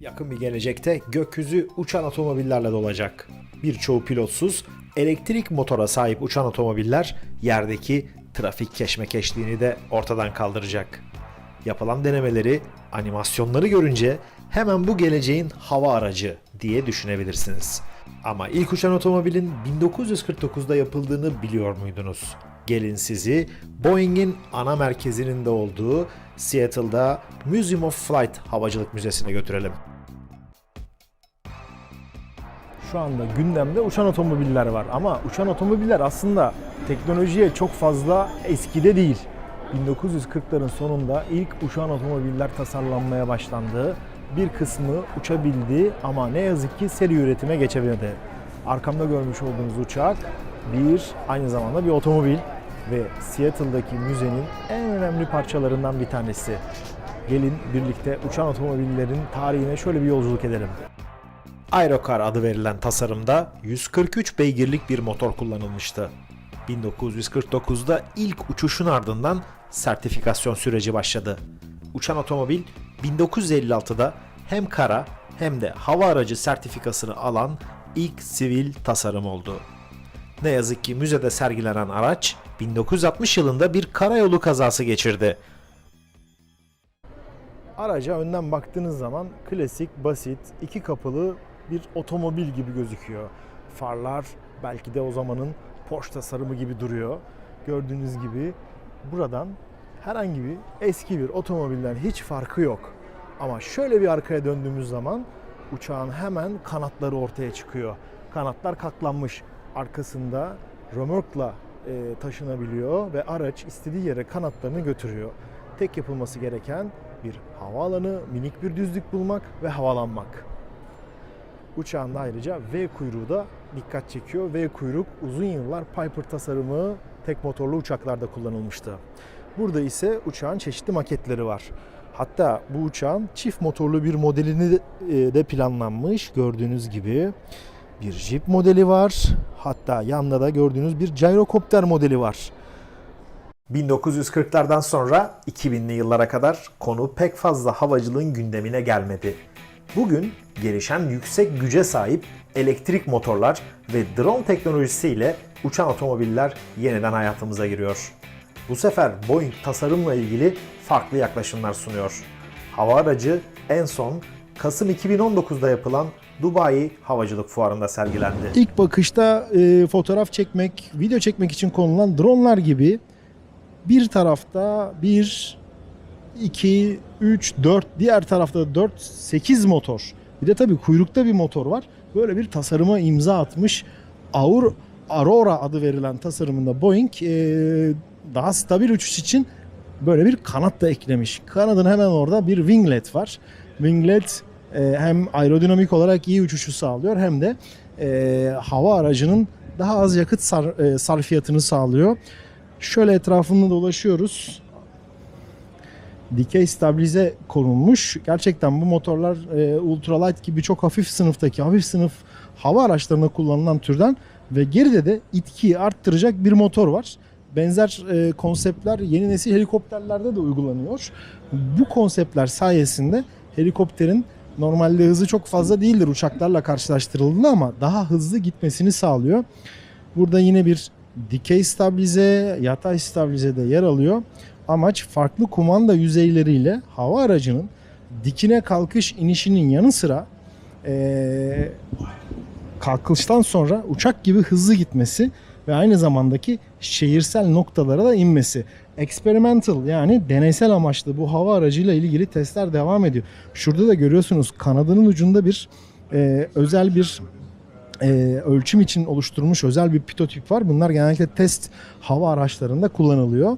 Yakın bir gelecekte gökyüzü uçan otomobillerle dolacak. Birçoğu pilotsuz, elektrik motora sahip uçan otomobiller yerdeki trafik keşmekeşliğini de ortadan kaldıracak. Yapılan denemeleri, animasyonları görünce hemen bu geleceğin hava aracı diye düşünebilirsiniz. Ama ilk uçan otomobilin 1949'da yapıldığını biliyor muydunuz? Gelin sizi Boeing'in ana merkezinin de olduğu Seattle'da Museum of Flight Havacılık Müzesi'ne götürelim. Şu anda gündemde uçan otomobiller var ama uçan otomobiller aslında teknolojiye çok fazla eskide değil. 1940'ların sonunda ilk uçan otomobiller tasarlanmaya başlandı. Bir kısmı uçabildi ama ne yazık ki seri üretime geçemedi. Arkamda görmüş olduğunuz uçak bir aynı zamanda bir otomobil ve Seattle'daki müzenin en önemli parçalarından bir tanesi. Gelin birlikte uçan otomobillerin tarihine şöyle bir yolculuk edelim. Aerocar adı verilen tasarımda 143 beygirlik bir motor kullanılmıştı. 1949'da ilk uçuşun ardından sertifikasyon süreci başladı. Uçan otomobil 1956'da hem kara hem de hava aracı sertifikasını alan ilk sivil tasarım oldu. Ne yazık ki müzede sergilenen araç 1960 yılında bir karayolu kazası geçirdi. Araca önden baktığınız zaman klasik, basit, iki kapılı bir otomobil gibi gözüküyor. Farlar belki de o zamanın Porsche tasarımı gibi duruyor. Gördüğünüz gibi buradan herhangi bir eski bir otomobilden hiç farkı yok. Ama şöyle bir arkaya döndüğümüz zaman uçağın hemen kanatları ortaya çıkıyor. Kanatlar katlanmış. Arkasında römorkla e, taşınabiliyor ve araç istediği yere kanatlarını götürüyor. Tek yapılması gereken bir havaalanı, minik bir düzlük bulmak ve havalanmak. Uçağın ayrıca V kuyruğu da dikkat çekiyor. V kuyruk uzun yıllar Piper tasarımı tek motorlu uçaklarda kullanılmıştı. Burada ise uçağın çeşitli maketleri var. Hatta bu uçağın çift motorlu bir modelini e, de planlanmış gördüğünüz gibi. Bir Jeep modeli var. Hatta yanında da gördüğünüz bir gyrokopter modeli var. 1940'lardan sonra 2000'li yıllara kadar konu pek fazla havacılığın gündemine gelmedi. Bugün gelişen yüksek güce sahip elektrik motorlar ve drone teknolojisiyle uçan otomobiller yeniden hayatımıza giriyor. Bu sefer Boeing tasarımla ilgili farklı yaklaşımlar sunuyor. Hava aracı en son Kasım 2019'da yapılan Dubai Havacılık Fuarı'nda sergilendi. İlk bakışta e, fotoğraf çekmek, video çekmek için konulan dronlar gibi bir tarafta 1, 2, 3, 4, diğer tarafta 4, 8 motor. Bir de tabii kuyrukta bir motor var. Böyle bir tasarıma imza atmış. Aur Aurora adı verilen tasarımında Boeing e, daha stabil uçuş için böyle bir kanat da eklemiş. Kanadın hemen orada bir winglet var. Winglet e, hem aerodinamik olarak iyi uçuşu sağlıyor hem de e, hava aracının daha az yakıt sar, e, sarfiyatını sağlıyor. Şöyle etrafında dolaşıyoruz. Dikey stabilize konulmuş. Gerçekten bu motorlar e, ultralight gibi çok hafif sınıftaki hafif sınıf hava araçlarında kullanılan türden ve geride de itkiyi arttıracak bir motor var. Benzer e, konseptler yeni nesil helikopterlerde de uygulanıyor. Bu konseptler sayesinde helikopterin normalde hızı çok fazla değildir uçaklarla karşılaştırıldığında ama daha hızlı gitmesini sağlıyor. Burada yine bir dikey stabilize, yatay stabilize de yer alıyor. Amaç farklı kumanda yüzeyleriyle hava aracının dikine kalkış inişinin yanı sıra eee kalkıştan sonra uçak gibi hızlı gitmesi ve aynı zamandaki şehirsel noktalara da inmesi. Experimental yani deneysel amaçlı bu hava aracıyla ilgili testler devam ediyor. Şurada da görüyorsunuz kanadının ucunda bir e, özel bir e, ölçüm için oluşturulmuş özel bir prototip var. Bunlar genellikle test hava araçlarında kullanılıyor.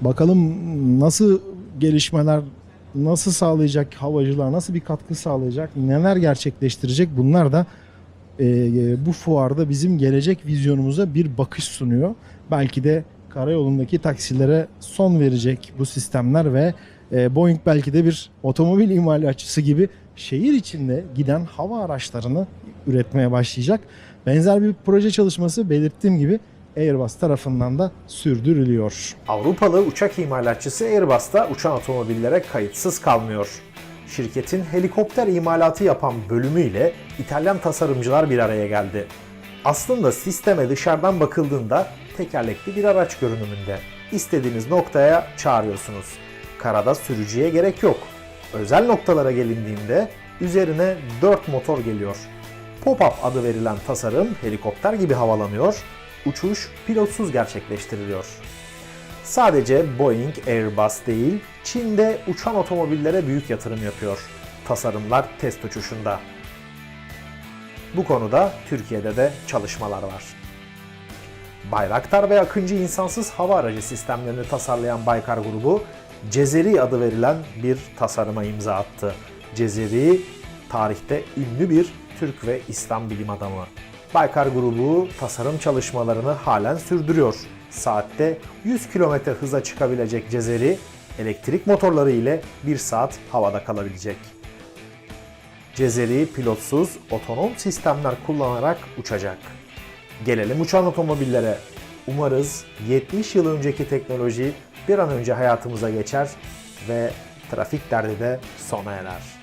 Bakalım nasıl gelişmeler nasıl sağlayacak havacılar, nasıl bir katkı sağlayacak, neler gerçekleştirecek bunlar da e, bu fuarda bizim gelecek vizyonumuza bir bakış sunuyor. Belki de karayolundaki taksilere son verecek bu sistemler ve e, Boeing belki de bir otomobil imalatçısı gibi şehir içinde giden hava araçlarını üretmeye başlayacak. Benzer bir proje çalışması belirttiğim gibi Airbus tarafından da sürdürülüyor. Avrupalı uçak imalatçısı Airbus da uçan otomobillere kayıtsız kalmıyor. Şirketin helikopter imalatı yapan bölümüyle İtalyan tasarımcılar bir araya geldi. Aslında sisteme dışarıdan bakıldığında tekerlekli bir araç görünümünde. İstediğiniz noktaya çağırıyorsunuz. Karada sürücüye gerek yok. Özel noktalara gelindiğinde üzerine 4 motor geliyor. Pop-up adı verilen tasarım helikopter gibi havalanıyor, uçuş pilotsuz gerçekleştiriliyor. Sadece Boeing, Airbus değil, Çin'de uçan otomobillere büyük yatırım yapıyor. Tasarımlar test uçuşunda. Bu konuda Türkiye'de de çalışmalar var. Bayraktar ve Akıncı insansız hava aracı sistemlerini tasarlayan Baykar grubu, Cezeri adı verilen bir tasarıma imza attı. Cezeri, tarihte ünlü bir Türk ve İslam bilim adamı. Baykar grubu tasarım çalışmalarını halen sürdürüyor. Saatte 100 km hıza çıkabilecek Cezeri, elektrik motorları ile 1 saat havada kalabilecek. Cezeri pilotsuz otonom sistemler kullanarak uçacak. Gelelim uçan otomobillere. Umarız 70 yıl önceki teknoloji bir an önce hayatımıza geçer ve trafik derdi de sona erer.